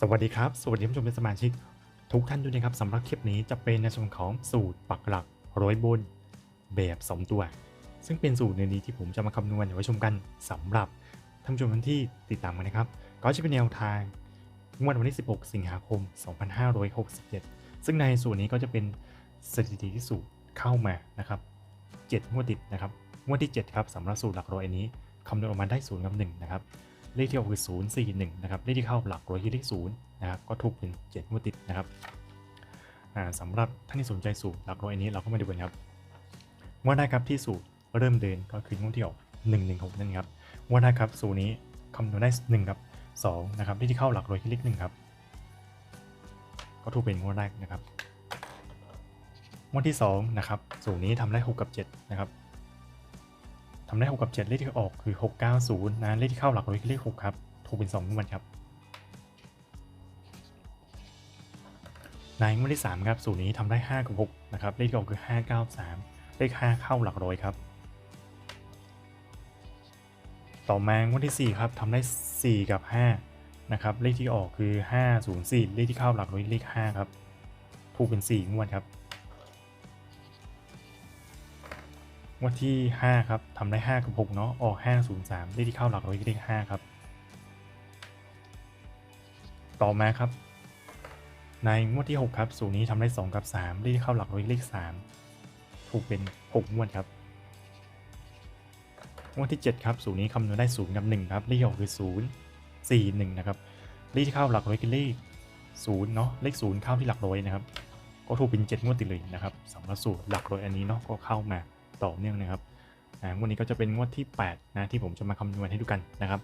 สวัสดีครับ สวัสดีท่านผู้ชมเป็นสมาชิก ทุกท่านด้วยนะครับสำหรับคลิปนี้จะเป็นในส่วนของสูตรปักหลักร้อยบนแบบ 2 ตัว ซึ่งเป็นสูตรในนี้ที่ผมจะมาคำนวณไว้ชมกันสำหรับท่านผู้ชมท่านที่ติดตามกันนะครับ ก็จะเป็นแนวทางงวดวันที่ 16 สิงหาคม 2567 ซึ่งในสูตรนี้ก็จะเป็นสถิติที่สูตรเข้ามานะครับ7งวดติดนะครับงวดที่ 7 ครับสำหรับสูตรหลักร้อยนนี้คำนวณออกมาได้0กับ1นะครับ เลขที่ออกคือ 0 4 1 นะครับ เลขที่เข้าหลักร้อยคือเลข0นะครับ ก็ถูกเป็น7งวดติดนะครับสำหรับท่านที่สนใจสูตรหลักร้อยอันนี้เราก็มาดูกันครับงวดแรกครับที่สูตรเริ่มเดินก็คืองวดที่ออก 1 1 6 นั่นครับงวดแรกครับสูตรนี้คำนวณได้1ครับ2นะครับเลขที่เข้าหลักร้อยคือเลข1ครับ ก็ถูกเป็นงวดแรกนะครับงวดที่2นะครับสูตรนี้ทำได้6กับ7นะครับ ทำได้ 6 กับ 7 เลขที่ออกคือ 690 นะ เลขที่เข้าหลักร้อยคือเลข 6 ครับ ถูกเป็น2งวดครับในงวดที่ 3 ครับสูตรนี้ทำได้ 5 กับ 6 นะครับ เลขที่ออกคือ 593 เลข 5 เข้าหลักร้อยครับ ต่อมางวดที่ 4 ครับทำได้ 4 กับ 5 นะครับ เลขที่ออกคือ 504 เลขที่เข้าหลักร้อยเลข 5 ครับ ถูกเป็น 4 งวดครับ วดที่ 5 ครับทำได้ 5 กับ 6 เนาะออก 503เลขที่เข้าหลักร้อยคือเลข5ครับ ต่อมาครับ ในงวดที่ 6 ครับ สูตรนี้ทำได้ 2 กับ3เลขที่เข้าหลักร้อยเลข 3 ถูกเป็น 6 งวดครับงวดที่ 7 ครับ สูตรนี้คำนวณได้ 0 กับ 1 ครับเลขที่ออกคือ 0 4 1 นะครับเลขที่เข้าหลักร้อยคือเลข 0 เนาะเลข 0 เข้าที่หลักร้อยนะครับ ก็ถูกเป็น 7 งวดติดเลยนะครับสำหรับสูตรหลักร้อยอันนี้เนาะก็เข้ามา ต่อเนื่องนะครับอ่างวดนี้ก็จะเป็นงวดที่8นะที่ผมจะมาคำนวณให้ดูกันนะครับ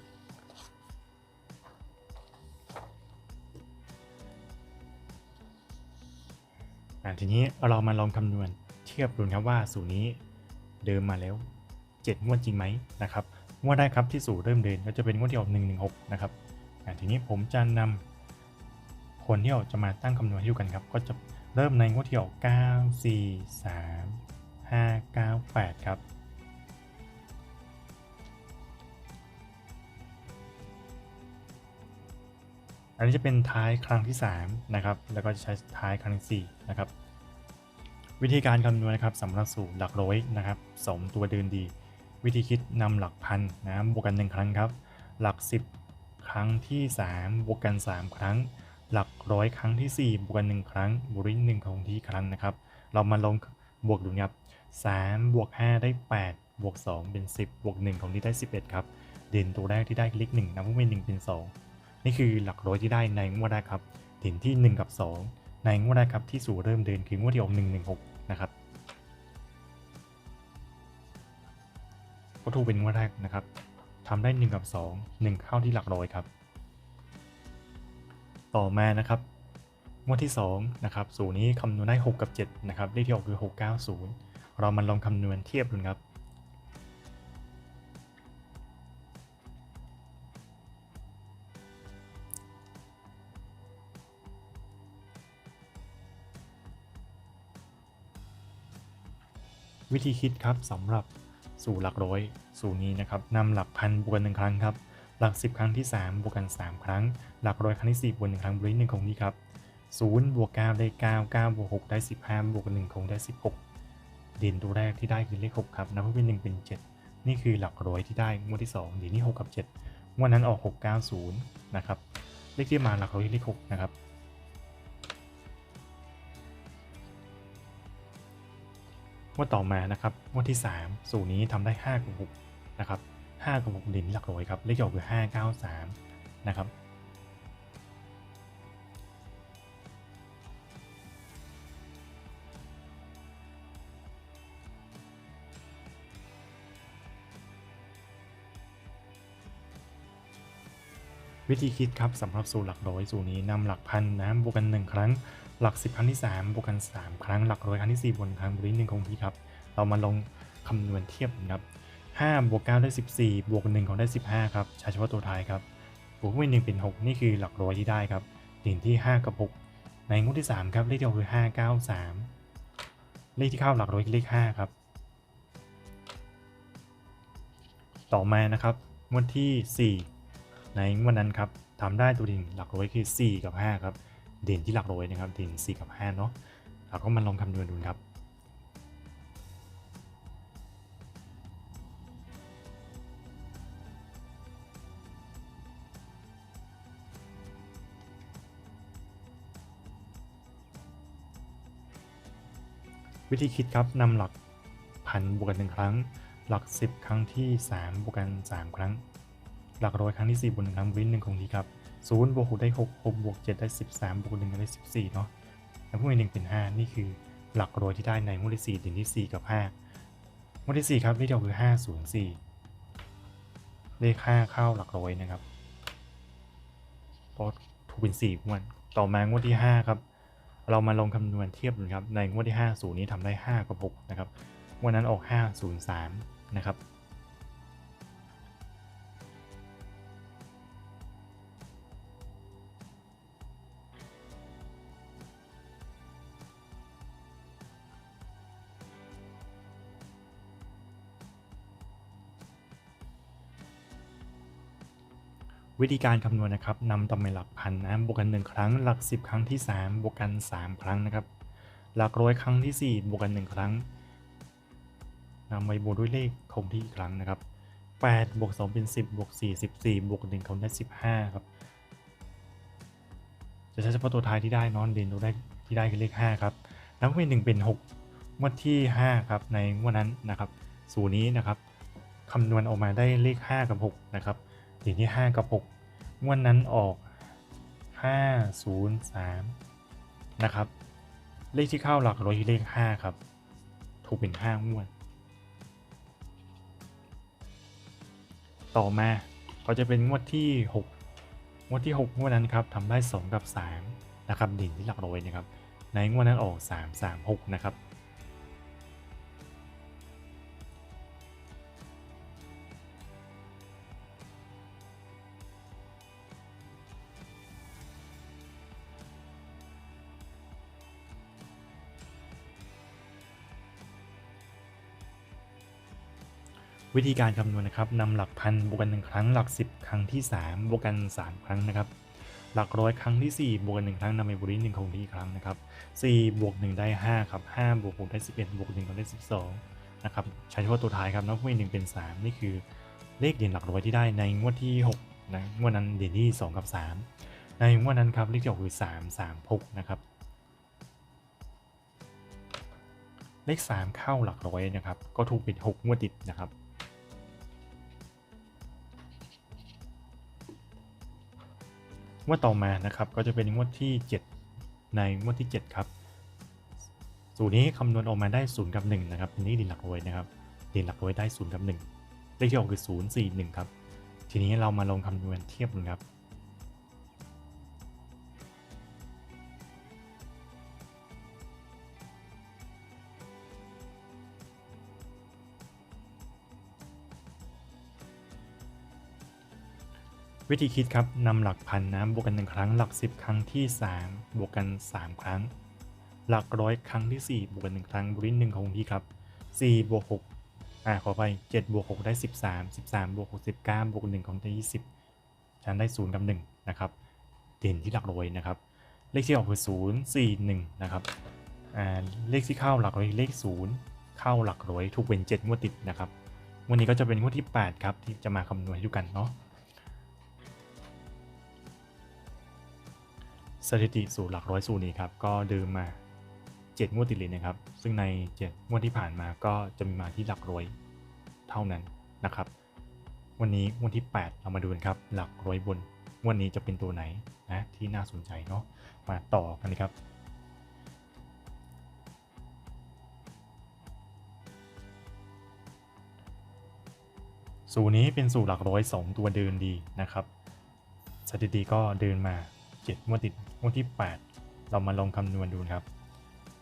อ่าทีนี้เรามาลองคำนวณเทียบดูนะครับว่าสูตรนี้เดิมมาแล้ว 7 งวดจริงไหมนะครับงวดได้ครับที่สูตรเริ่มเดินก็จะเป็นงวดที่ออก116 นะครับอ่าทีนี้ผมจะนำผลที่ออกจะมาตั้งคำนวณให้ดูกันครับ ก็จะเริ่มในงวดที่ออก 9 4 3 5 9 8 ครับ อันนี้จะเป็นท้ายครั้งที่ 3 นะครับ แล้วก็จะใช้ท้ายครั้งที่4นะครับ วิธีการคำนวณนะครับสำหรับสูตรหลักร้อยนะครับสองตัวเดินดี วิธีคิดนำหลักพันนะบวกกัน 1 ครั้งครับ หลัก 10 ครั้งที่ 3 บวกกัน 3 ครั้ง หลักร้อยครั้งที่ 4 บวกกัน 1 ครั้งบวกด้วยหนึ่งของที่ครั้งนะครับ เรามาลงบวกดูครับ 3บวก5ได้ 8 บวก 2 เป็น 10 บวก 1 ของที่ได้ 11 ครับ เด่นตัวแรกที่ได้คือเลข1นะพราะเป็น1เป็น 2 นี่คือหลักร้อยที่ได้ในงวดแรกครับ เด่นที่ 1 กับ 2 ในงวดแรกครับที่สู่เริ่มเดินคืองวดที่ออก116 นะครับ ก็ถูกเป็นงวดแรกนะครับทำได้ 1 กับ 2 1 เข้าที่หลักร้อยครับ ต่อมานะครับงวดที่2นะครับสูตรนี้คำนวณได้ 6 กับ7นะครับเลขที่ออกคือ 690 เรามาลองคำนวณเทียบดูนะครับ วิธีคิดครับสำหรับสู่หลักร้อย สูตรนี้นะครับนำหลักพันบวกหนึ่งครั้งครับ หลัก 10 ครั้งที่ 3 บวกกัน 3 ครั้ง หลักร้อยครั้งที่ 4 บวก1ครั้งบวกหนึ่งคงที่ครับ0บวก9ได้ 9 9บวก6ได้ 15 บวก1คงได้ 16 เด่นตัวแรกที่ได้คือเลข 6 ครับนับเพิ่มเป็น1เป็น 7 นี่คือหลักร้อยที่ได้งวดที่2เด่นที่6กับ7งวดนั้นออก 690 นะครับ เลขที่มาหลักร้อยที่เลข 6 นะครับ งวดต่อมานะครับงวดที่ 3 สูตรนี้ทำได้ 5 กับ 6 นะครับ5กับ6เด่นหลักร้อยครับ เลขที่ออกคือ593 นะครับ วิธีคิดครับสำหรับสูตรหลักร้อยสูตรนี้นำหลักพันนะบวกกัน 1 ครั้ง หลัก 10 ครั้งที่ 3 บวกกัน 3 ครั้ง หลักร้อยครั้งที่ 4บวกครั้งบวกด้วย1คงที่ครับ เรามาลองคำนวณเทียบกันครับ5บวก9ได้ 14 บวก1ของได้ 15 ครับใช้เฉพาะตัวท้ายครับบวกด้วย1เป็น 6 นี่คือหลักร้อยที่ได้ครับเด่นที่ 5 กับ 6 ในงวดที่ 3 ครับเลขที่ออกคือ 593 เลขที่เข้าหลักร้อยคือเลข 5 ครับ ต่อมานะครับงวดที่ 4 ในวดนั้นครับทำได้ตัวเด่นหลักร้อยคือ 4 กับ 5 ครับ เด่นที่หลักร้อยนะครับ เด่น 4 กับ 5 เนาะเราก็มาลองคำนวณดูครับวิธีคิดครับนำหลักพันบวกกันหนึ่งครั้ง หลัก 10 ครั้งที่ 3 บวกกัน 3 ครั้ง หลักร้อยครั้งที่4บวกหนึ่งครั้งบวกหนึ่งคงที่ครับ0บวก6ได้6 6บวก7ได้13บวก1ได้14เนาะแล้วพวกนี้หนึ่งเป็น5นี่คือหลักร้อยที่ได้ในงวดที่4เด่นที่4กับ5งวดที่4ครับเลขเดียวคือ504เลข5เข้าหลักร้อยนะครับเพราะถูกเป็น4งวดต่อมางวดที่5ครับเรามาลองคำนวณเทียบดูครับในงวดที่ 5 0 นี้ทำได้ 5 กับ 6 นะครับ วันนั้นออก 503 นะครับ วิธีการคำนวณนะครับนำตำแหน่งหลักพันนะบวกกัน 1 ครั้ง หลัก 10 ครั้งที่ 3 บวกกัน 3 ครั้งนะครับ หลักร้อยครั้งที่ 4 บวกกัน 1 ครั้งนำไปบวกด้วยเลขคงที่อีกครั้งนะครับ8บวก2เป็น 10บวก4 14บวก1คงได้ 15 ครับ จะใช้เฉพาะตัวท้ายที่ได้นอนเด่นตัวได้ที่ได้คือเลข 5 ครับแล้วก็เป็น 1 เป็น 6งวดที่ 5 ครับ ในงวดนั้นนะครับ สูตรนี้นะครับคำนวณออกมาได้เลข 5 กับ 6 นะครับเด่นที่ 5 กับ6 งวดนนั้นออก 503 นะครับ เลขที่เข้าหลักร้อยที่เลข 5 ครับ ถูกเป็น 5 งวด ต่อมาก็จะเป็นงวดที่ 6 งวดที่ 6 งวดนั้นครับทำได้ 2 กับ 3 นะครับเด่นที่หลักร้อยนะครับ ในงวดนั้นออก 3 3 6 นะครับ วิธีการคำนวณนะครับนำหลักพันบวกกันหนึ่งครั้ง หลัก 10 ครั้งที่ 3 บวกกัน 3 ครั้งนะครับ หลักร้อยครั้งที่ 4 บวกกัน 1 ครั้งนำไปบวกหนึ่งคงที่อีกครั้งนะครับ4บวก 1 ได้ 5 ครับ 5 บวก6ได้ 11 บวก1ก็ได้ 12 นะครับ ใช้เฉพาะตัวท้ายครับนับเว้น1เป็น 3 นี่คือเลขเด่นหลักร้อยที่ได้ในงวดที่ 6 นะงวดนั้นเด่นที่ 2 กับ 3 ในงวดนั้นครับเลขที่ออกคือ 3 3 6 นะครับ เลข 3 เข้าหลักร้อยนะครับ ก็ถูกปิด6งวดติดนะครับ งวดต่อมานะครับก็จะเป็นงวดที่ 7 ในงวดที่ 7 ครับ สูตรนี้คำนวณออกมาได้0กับ1นะครับทีนี้ดินหลักรวยนะครับดินหลักรวยได้0กับ1เลขที่ออกคือ0 4 1ครับทีนี้เรามาลองคำนวณเทียบกันครับ วิธีคิดครับนำหลักพันนะบวกกัน 1 ครั้ง หลัก 10 ครั้งที่ 3 บวกกัน 3 ครั้ง หลักร้อยครั้งที่ 4 บวกกัน 1 ครั้งบวกหนึ่งคงที่ครับ4บวก6อ่าขอไป7บวก6ได้ 13 13บวก6 19บวก1ของได้20ฉันได้ 0 กับ 1 นะครับ เด่นที่หลักร้อยนะครับ เลขที่ออกคือ 0 4 1 นะครับอ่าเลขที่เข้าหลักร้อยเลข 0 เข้าหลักร้อยถูกเป็น7งวดติดนะครับ วันนี้ก็จะเป็นงวดที่ 8 ครับ ที่จะมาคำนวณให้ดูกันเนาะ สถิติสูตรหลักร้อยสูตรนี้ครับก็เดิมมา7งวดติดเลยนะครับ ซึ่งใน 7 งวดที่ผ่านมาก็จะมีมาที่หลักร้อยเท่านั้นนะครับ วันนี้งวดที่ 8 เรามาดูกันครับ หลักร้อยบนงวันนี้จะเป็นตัวไหนนะที่น่าสนใจเนาะมาต่อกันเลยครับ สูนี้เป็นสูตรหลักร้อย 2 ตัวเดินดีนะครับ สถิติก็เดินมา 7งวดติดงวดที่ 8 เรามาลองคำนวณดูครับ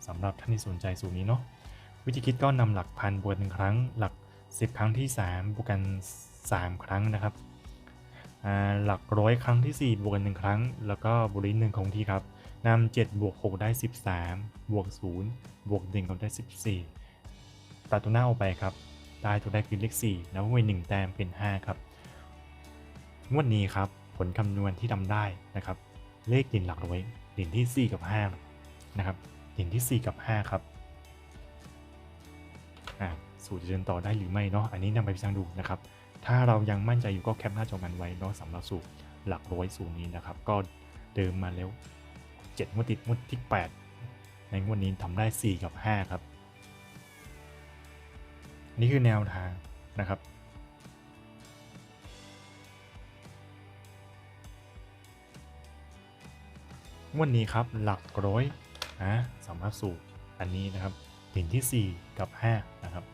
สำหรับท่านที่สนใจสูตรนี้เนาะวิธีคิดก็นำหลักพันบวกหนึ่งครั้ง หลัก 10 ครั้งที่ 3 บวกกัน 3 ครั้งนะครับหลักร้อยครั้งที่ 4 บวกกัน1ครั้ง แล้วก็บวกอีกหนึ่งคงที่ครับนำ7บวก6ได้ 13 บวก 0 บวก1ก็ได้ 14 ตัดตัวหน้าออกไปครับได้ตัวแรกคือเลข4แล้วเว้น1แต้มเป็น 5 ครับงวดนี้ครับผลคำนวณที่ทำได้นะครับ เลขด่นหลักร้อยด่นที่ 4 กับ5นะครับด่นที่ 4 กับ 5 ครับสูตรจะเดินต่อได้หรือไม่เนาะอันนี้นำไปพิจารณาดูนะครับ ถ้าเรายังมั่นใจอยู่ก็แคปหน้าจอกันไว้เนาะสำหรับสูตรหลักร้อยสูตรนี้นะครับ ก็เดิมมาแล้ว7งวดติดงวดที่ 8 ในงวดนี้ทำได้ 4 กับ 5 ครับ นี่คือแนวทางนะครับ วันนี้ครับหลักร้อยนะสำหรับสูตรอันนี้นะครับเด่นที่ 4 กับ 5 นะครับ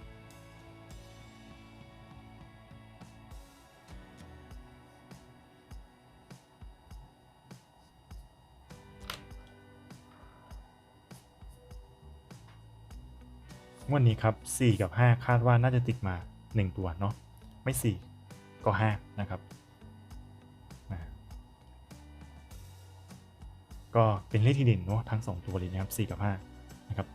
งวันนี้ครับ 4 กับ 5 คาดว่าน่าจะติดมา 1 ตัวเนาะไม่ 4 ก็ 5 นะครับ ก็เป็นเลขที่เด่นเนาะทั้ง 2 ตัวเลยนะครับ4กับ5นะครับ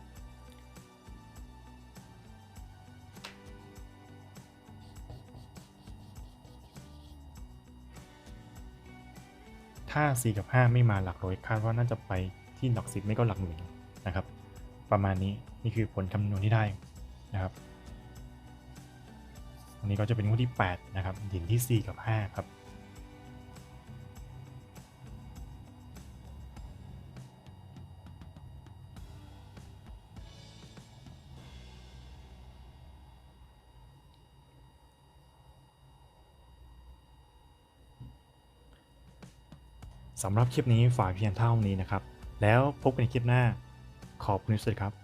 ถ้า 4 กับ 5 ไม่มาหลักร้อยคาดว่าน่าจะไปที่หลักสิบไม่ก็หลักหน่วยนะครับ ประมาณนี้นี่คือผลคำนวณที่ได้นะครับอันนี้ก็จะเป็นงวดที่ 8 นะครับด่นที่ 4 กับ 5 ครับ สำหรับคลิปนี้ฝากเพียงเท่านี้นะครับ แล้วพบกันในคลิปหน้า ขอบคุณที่สุดครับ